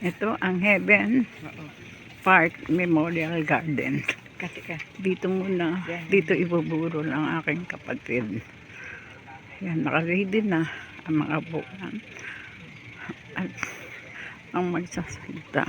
Ito ang Heaven Park Memorial Garden. Kasi ka. Dito muna, dito ibuburo ang aking kapatid. Yan, nakaready na ang mga buwan. At ang magsasalita.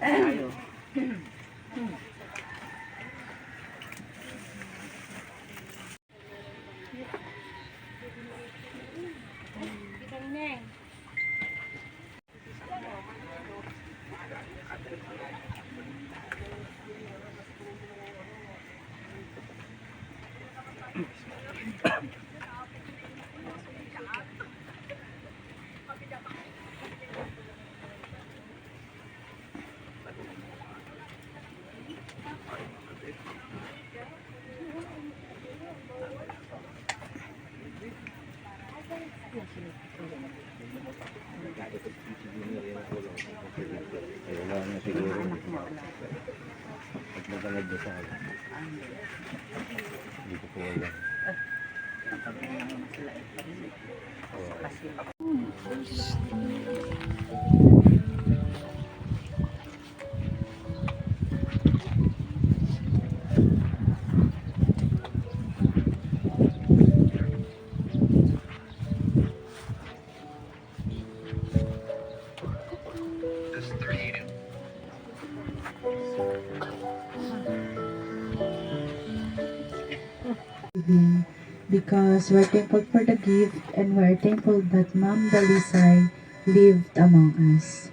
哎。呦 At magalad na sa akin. Hindi ko po alam. Evening because we're thankful for the gift and we're thankful that Mom Dalisay lived among us.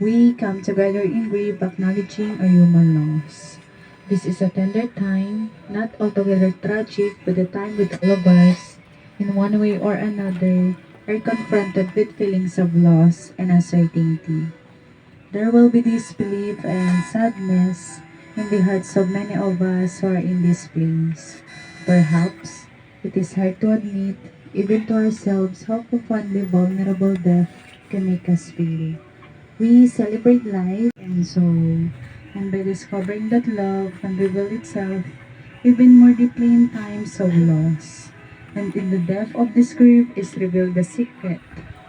We come together in grief acknowledging a human loss. This is a tender time, not altogether tragic, but a time with all of us, in one way or another, are confronted with feelings of loss and uncertainty. There will be disbelief and sadness in the hearts of many of us who are in this place. Perhaps it is hard to admit, even to ourselves, how profoundly vulnerable death can make us feel. We celebrate life and sorrow, and by discovering that love can reveal itself even more deeply in times of loss. And in the depth of this grief is revealed the secret.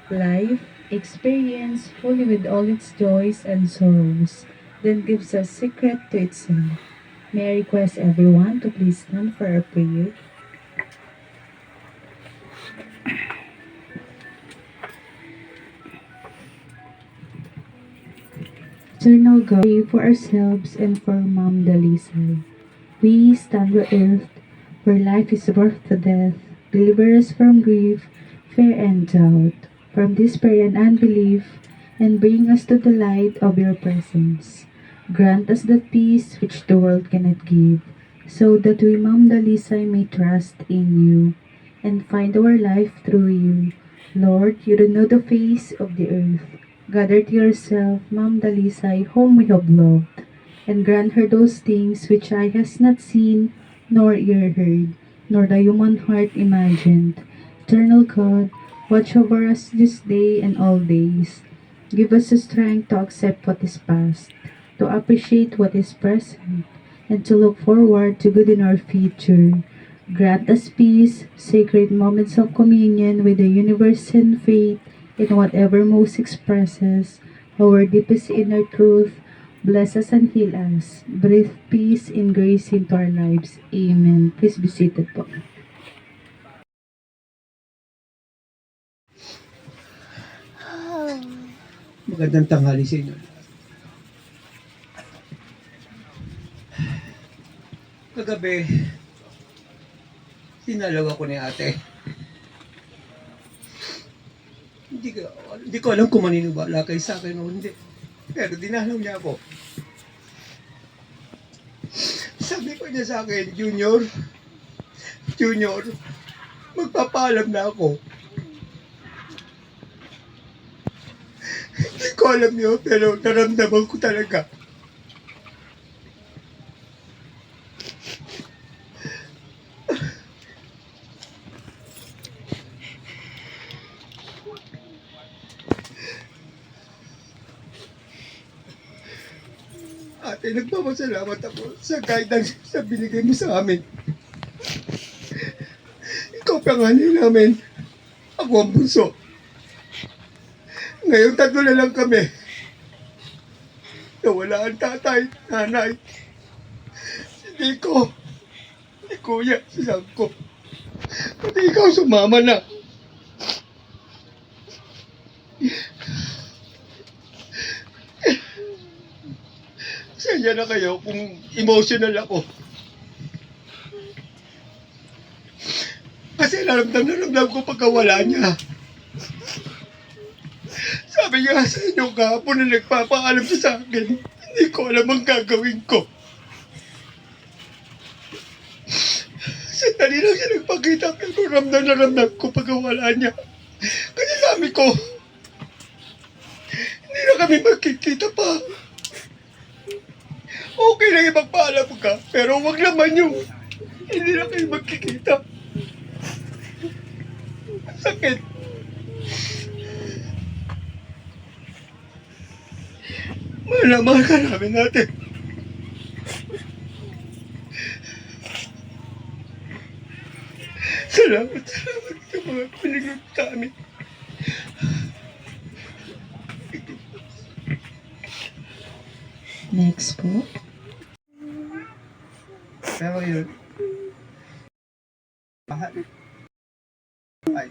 Life, experience fully with all its joys and sorrows, then gives a secret to itself. May I request everyone to please stand for a prayer. Eternal God, pray for ourselves and for Mom Dalisay. We stand on earth where life is worth the death. Deliver us from grief, fear, and doubt, from despair and unbelief, and bring us to the light of your presence. Grant us the peace which the world cannot give, so that we, Mom Dalisay, may trust in you and find our life through you. Lord, you don't know the face of the earth. Gather to yourself, Mom Dalisay, whom we have loved, and grant her those things which eye has not seen, nor ear heard, nor the human heart imagined. Eternal God, watch over us this day and all days. Give us the strength to accept what is past, to appreciate what is present, and to look forward to good in our future. Grant us peace, sacred moments of communion with the universe and faith in whatever most expresses our deepest inner truth. Bless us and heal us. Breathe peace and grace into our lives. Amen. Please be seated po. Magandang tanghali sa inyo. Kagabi, sinalaw ako ni ate. Hindi ko, hindi ko alam kung maniniwala kay sa akin o hindi. Pero dinalaw niya ako. Sabi ko niya sa akin, Junior, Junior, magpapaalam na ako. Hindi ko alam yun, pero naramdaman ko talaga. Ate, nagpapasalamat ako sa guidance sa binigay mo sa amin. Ikaw pangalan namin. Ako ang bunso. Ngayon tatlo na lang kami. Nawala ang tatay, nanay. Si Nico. Si Kuya, si Sangko. Pati ikaw sumama na. Sanya na kayo kung emotional ako. Kasi naramdam na ko pagkawala niya. Sabi niya sa inyo kahapon na nagpapaalam siya sa akin, hindi ko alam ang gagawin ko. Sandali lang siya nagpakita pero ramdam na ramdam ko pagkawala niya. Kasi sabi ko, hindi na kami magkikita pa. Okay lang ipagpaalam ka, pero wag naman yung hindi na kayo magkikita. Sakit. Mahal ka namin natin. Salamat, salamat sa mga pinigod sa amin. Next po. Pero yun, mahal. Ay.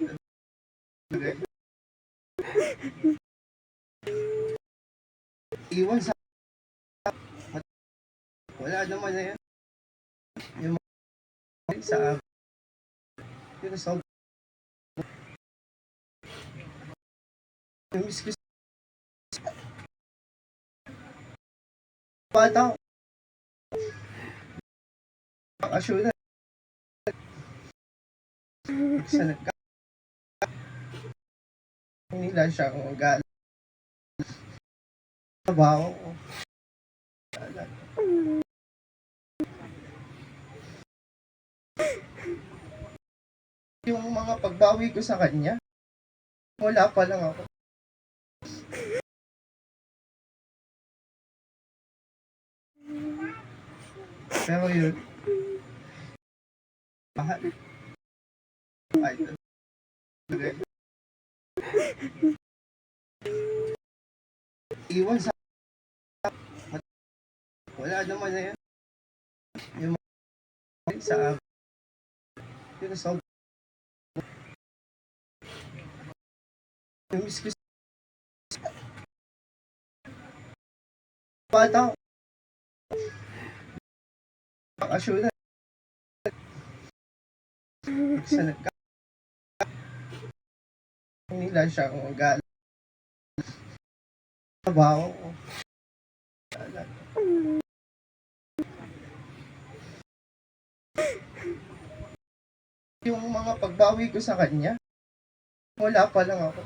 Iwan sa... Wala naman na yan. Yung mga sa amin. Yung sa... Yung miss ko. Bata. Asyo na. Sa nagka... Nila siya kung gal. Trabaho ko. Yung mga pagbawi ko sa kanya, wala pa lang ako. Pero yun, mahal. Ay. Iwan sa... Wala naman na yan. Yung sa amin. Sa... Yung miss ko. Bata. Asyo na. Sa nagka... Nila siya kung gal. Trabaho ko. Yung mga pagbawi ko sa kanya, wala pa lang ako.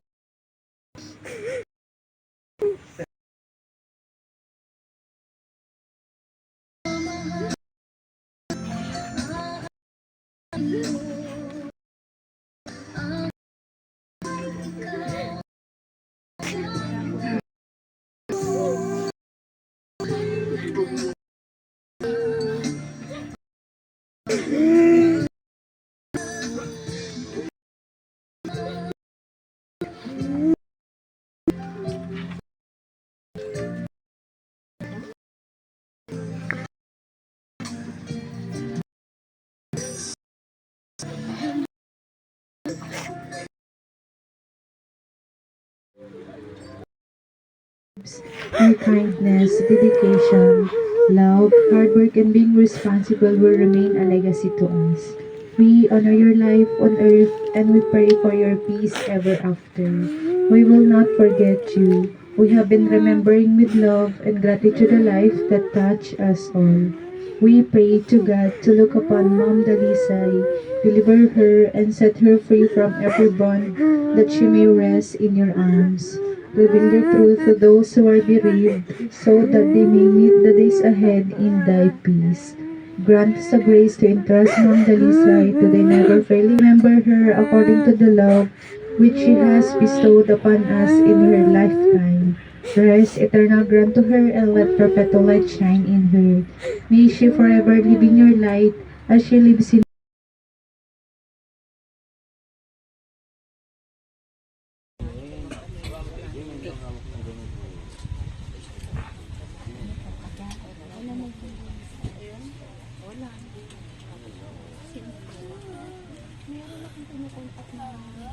Your kindness, dedication, love, hard work, and being responsible will remain a legacy to us. We honor your life on earth and we pray for your peace ever after. We will not forget you. We have been remembering with love and gratitude a life that touched us all. We pray to God to look upon Mom Dalisay, deliver her and set her free from every bond, that she may rest in your arms. Reveal the truth to those who are bereaved, so that they may meet the days ahead in thy peace. Grant us the grace to entrust Mom Dalisay to thy never failing. Remember her according to the love which she has bestowed upon us in her lifetime. Rest eternal grant to her and let perpetual light shine in her. May she forever live in your light as she lives in the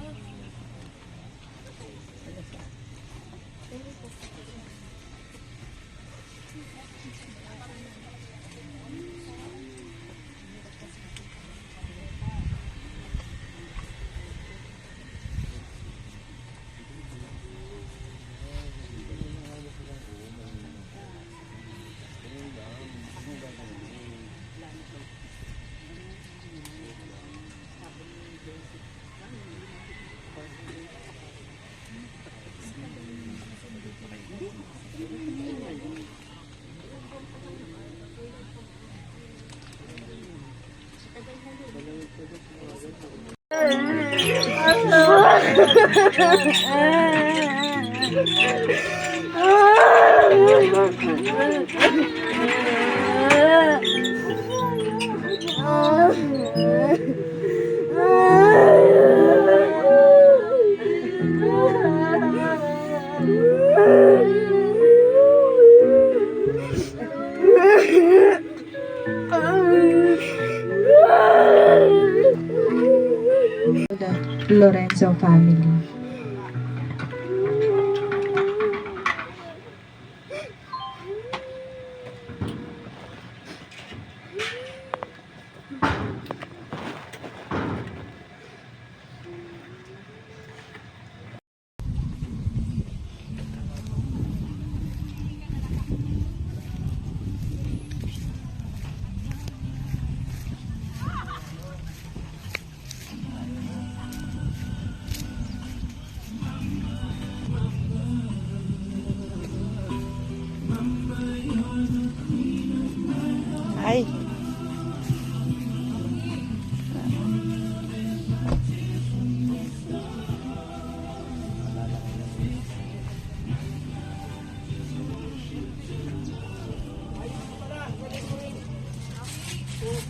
Lorenzo family.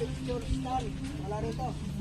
Wala rito.